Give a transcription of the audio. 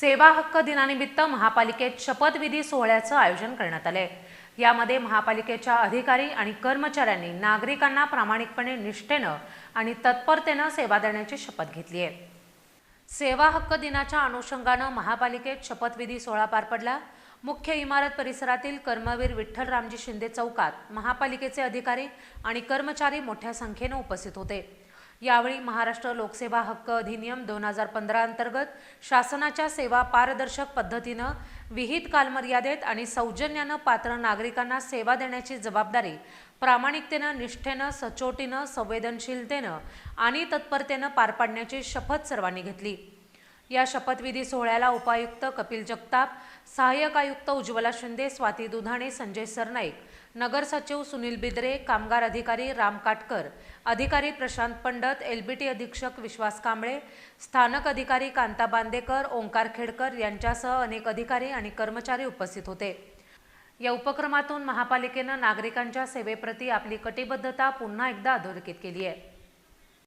सेवा हक्क दिनानिमित्त महापालिकेत शपथविधी सोहळ्याचं आयोजन करण्यात आलंय. यामध्ये महापालिकेच्या अधिकारी आणि कर्मचाऱ्यांनी नागरिकांना प्रामाणिकपणे निष्ठेनं आणि तत्परतेनं सेवा देण्याची शपथ घेतली आहे सेवा हक्क दिनाच्या अनुषंगानं महापालिकेत शपथविधी सोहळा पार पडला. मुख्य इमारत परिसरातील कर्मवीर विठ्ठल रामजी शिंदे चौकात महापालिकेचे अधिकारी आणि कर्मचारी मोठ्या संख्येनं उपस्थित होते. यावेळी महाराष्ट्र लोकसेवा हक्क अधिनियम दोन हजार पंधरा अंतर्गत शासनाच्या सेवा पारदर्शक पद्धतीनं विहित कालमर्यादेत आणि सौजन्यानं पात्र नागरिकांना सेवा देण्याची जबाबदारी प्रामाणिकतेनं निष्ठेनं सचोटीनं संवेदनशीलतेनं आणि तत्परतेनं पार पाडण्याची शपथ सर्वांनी घेतली. या शपथविधी सोहळ्याला उपायुक्त कपिल जगताप सहाय्यक आयुक्त उज्ज्वला शिंदे स्वाती दुधाणे संजय सरनाईक नगर सचिव सुनील बिद्रे कामगार अधिकारी राम काटकर अधिकारी प्रशांत पंडत एलबीटी अधीक्षक विश्वास कांबळे स्थानक अधिकारी कांता बांदेकर ओंकार खेडकर यांच्यासह अनेक अधिकारी आणि कर्मचारी उपस्थित होते. या उपक्रमातून महापालिकेनं नागरिकांच्या सेवेप्रती आपली कटिबद्धता पुन्हा एकदा अधोरेखित केली आहे.